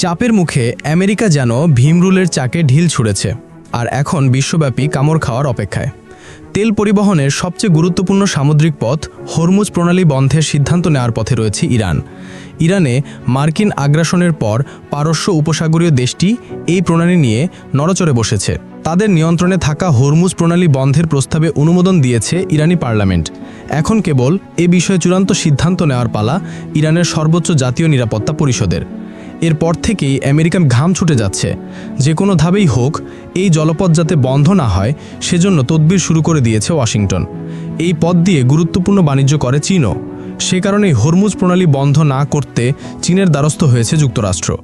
চাপের মুখে আমেরিকা যেন ভীমরুলের চাকে ঢিল ছুঁড়েছে, আর এখন বিশ্বব্যাপী কামড় খাওয়ার অপেক্ষায়। তেল পরিবহনের সবচেয়ে গুরুত্বপূর্ণ সামুদ্রিক পথ হরমুজ প্রণালী বন্ধের সিদ্ধান্ত নেওয়ার পথে রয়েছে ইরান। ইরানে মার্কিন আগ্রাসনের পর পারস্য উপসাগরীয় দেশটি এই প্রণালী নিয়ে নড়চড়ে বসেছে। তাদের নিয়ন্ত্রণে থাকা হরমুজ প্রণালী বন্ধের প্রস্তাবে অনুমোদন দিয়েছে ইরানি পার্লামেন্ট। এখন কেবল এ বিষয়ে চূড়ান্ত সিদ্ধান্ত নেওয়ার পালা ইরানের সর্বোচ্চ জাতীয় নিরাপত্তা পরিষদের। এরপর থেকেই আমেরিকান ঘাম ছুটে যাচ্ছে। যে কোনো ধাবেই হোক, এই জলপথ যাতে বন্ধ না হয়, সেজন্য তদবির শুরু করে দিয়েছে ওয়াশিংটন। এই পথ দিয়ে গুরুত্বপূর্ণ বাণিজ্য করে চীনও। সে কারণেই হরমুজ প্রণালী বন্ধ না করতে চীনের দ্বারস্থ হয়েছে যুক্তরাষ্ট্র।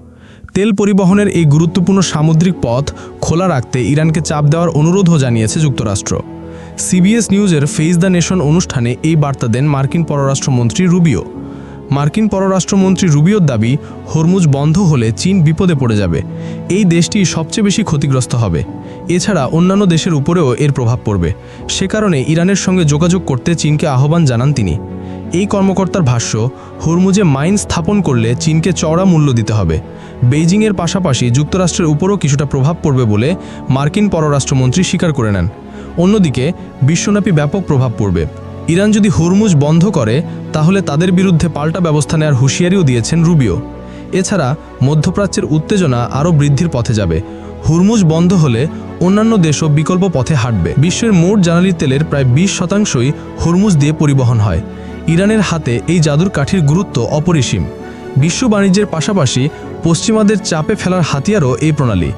তেল পরিবহনের এই গুরুত্বপূর্ণ সামুদ্রিক পথ খোলা রাখতে ইরানকে চাপ দেওয়ার অনুরোধও জানিয়েছে যুক্তরাষ্ট্র। সিবিএস নিউজের ফেস দ্য নেশন অনুষ্ঠানে এই বার্তা দেন মার্কিন পররাষ্ট্রমন্ত্রী রুবিও। মার্কিন পররাষ্ট্রমন্ত্রী রুবিওর দাবি, হরমুজ বন্ধ হলে চীন বিপদে পড়ে যাবে। এই দেশটি সবচেয়ে বেশি ক্ষতিগ্রস্ত হবে। এছাড়া অন্যান্য দেশের উপরেও এর প্রভাব পড়বে। সে কারণে ইরানের সঙ্গে যোগাযোগ করতে চীনকে আহ্বান জানান তিনি। এই কর্মকর্তার ভাষ্য, হরমুজে মাইন স্থাপন করলে চীনকে চড়া মূল্য দিতে হবে। বেইজিংয়ের পাশাপাশি যুক্তরাষ্ট্রের উপরও কিছুটা প্রভাব পড়বে বলে মার্কিন পররাষ্ট্রমন্ত্রী স্বীকার করে নেন। অন্যদিকে, বিশ্বব্যাপী ব্যাপক প্রভাব পড়বে। ইরান যদি হরমুজ বন্ধ করে, তাহলে তাদের বিরুদ্ধে পাল্টা ব্যবস্থা নেওয়ার হুঁশিয়ারিও দিয়েছেন রুবিও। এছাড়া, মধ্যপ্রাচ্যের উত্তেজনা আরও বৃদ্ধির পথে যাবে। হুরমুজ বন্ধ হলে অন্যান্য দেশও বিকল্প পথে হাঁটবে। বিশ্বের মোট জ্বালানি তেলের প্রায় বিশ শতাংশই হুরমুজ দিয়ে পরিবহন হয়। ইরানের হাতে এই জাদুর কাঠির গুরুত্ব অপরিসীম। বিশ্ব বাণিজ্যের পাশাপাশি পশ্চিমাদের চাপে ফেলার হাতিয়ারও এই প্রণালী।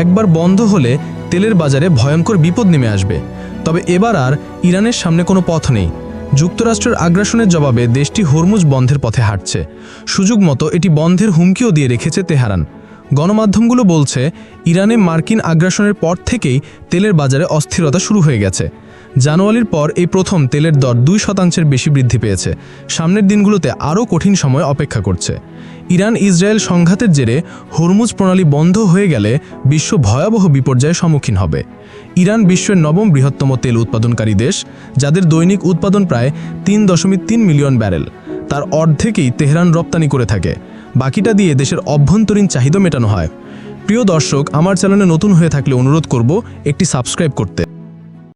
একবার বন্ধ হলে তেলের বাজারে ভয়ঙ্কর বিপদ নেমে আসবে। তবে এবার আর ইরানের সামনে কোনো পথ নেই। যুক্তরাষ্ট্রের আগ্রাসনের জবাবে দেশটি হরমুজ বন্ধের পথে হাঁটছে। সুযোগ মতো এটি বন্ধের হুমকিও দিয়ে রেখেছে তেহারান। গণমাধ্যমগুলো বলছে, ইরানে মার্কিন আগ্রাসনের পর থেকেই তেলের বাজারে অস্থিরতা শুরু হয়ে গেছে। জানুয়ারির পর এই প্রথম তেলের দর দুই শতাংশের বেশি বৃদ্ধি পেয়েছে। সামনের দিনগুলোতে আরও কঠিন সময় অপেক্ষা করছে। ইরান ইসরায়েল সংঘাতের জেরে হরমুজ প্রণালী বন্ধ হয়ে গেলে বিশ্ব ভয়াবহ বিপর্যয়ের সম্মুখীন হবে। ইরান বিশ্বের নবম বৃহত্তম তেল উৎপাদনকারী দেশ, যাদের দৈনিক উৎপাদন প্রায় তিন দশমিক তিন মিলিয়ন ব্যারেল। তার অর্ধেকই তেহরান রপ্তানি করে থাকে। বাকিটা দিয়ে দেশের অভ্যন্তরীণ চাহিদা মেটানো হয়। প্রিয় দর্শক, আমার চ্যানেলে নতুন হয়ে থাকলে অনুরোধ করব একটি সাবস্ক্রাইব করতে।